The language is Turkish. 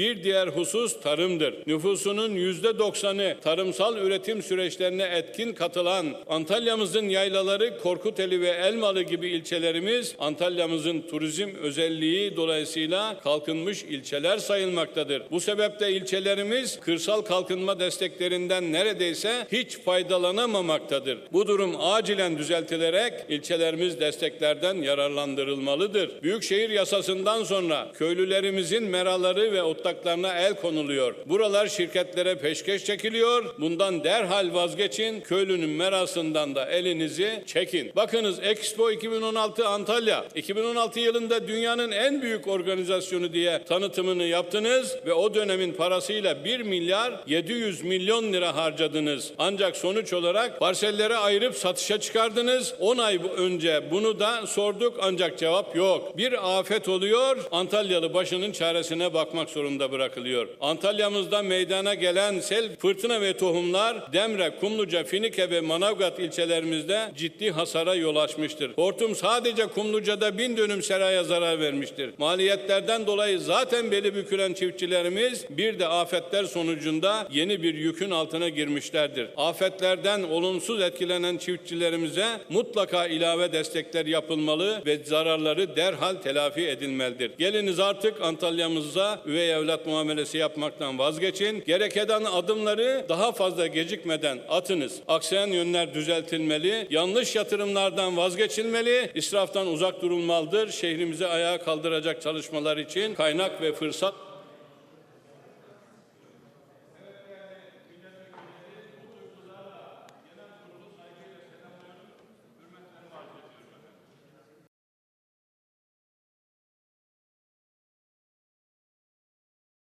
Bir diğer husus tarımdır. Nüfusunun yüzde doksanı tarımsal üretim süreçlerine etkin katılan Antalya'mızın yaylaları Korkuteli ve Elmalı gibi ilçelerimiz Antalya'mızın turizm özelliği dolayısıyla kalkınmış ilçeler sayılmaktadır. Bu sebeple ilçelerimiz kırsal kalkınma desteklerinden neredeyse hiç faydalanamamaktadır. Bu durum acilen düzeltilerek ilçelerimiz desteklerden yararlandırılmalıdır. Büyükşehir yasasından sonra köylülerimizin meraları ve otlaklarına el konuluyor. Buralar şirketlere peşkeş çekiliyor. Bundan derhal vazgeçin. Köylünün merasından da elinizi çekin. Bakınız Expo 2016 Antalya. 2016 yılında dünyanın en büyük organizasyonu diye tanıtımını yaptınız ve o dönemin parasıyla 1 milyar 700 milyon lira harcadınız. Ancak sonuç olarak parsellere ayırıp satışa çıkardınız. 10 ay önce bunu da sorduk ancak cevap yok. Bir afet oluyor. Antalyalı başının çaresine bakmak zorunda bırakılıyor. Antalya'mızda meydana gelen sel, fırtına ve tohumlar Demre, Kumluca, Finike ve Manavgat ilçelerimizde ciddi hasara yol açmıştır. Hortum sadece Kumluca'da bin dönüm seraya zarar vermiştir. Maliyetlerden dolayı zaten beli bükülen çiftçilerimiz bir de afetler sonucunda yeni bir yükün altına girmişlerdir. Afetlerden olumsuz etkilenen çiftçilerimize mutlaka ilave destekler yapılmalı ve zararları derhal telafi edilmelidir. Geliniz artık Antalya'mıza üvey evlat muamelesi yapmaktan vazgeçin. Gerek eden adımları daha fazla gecikmeden atınız. Aksayan yönler düzeltilmeli, yanlış yatırımlardan vazgeçilmeli, israftan uzak durulmalıdır. Şehrimizi ayağa kaldıracak çalışmalar için kaynak ve fırsat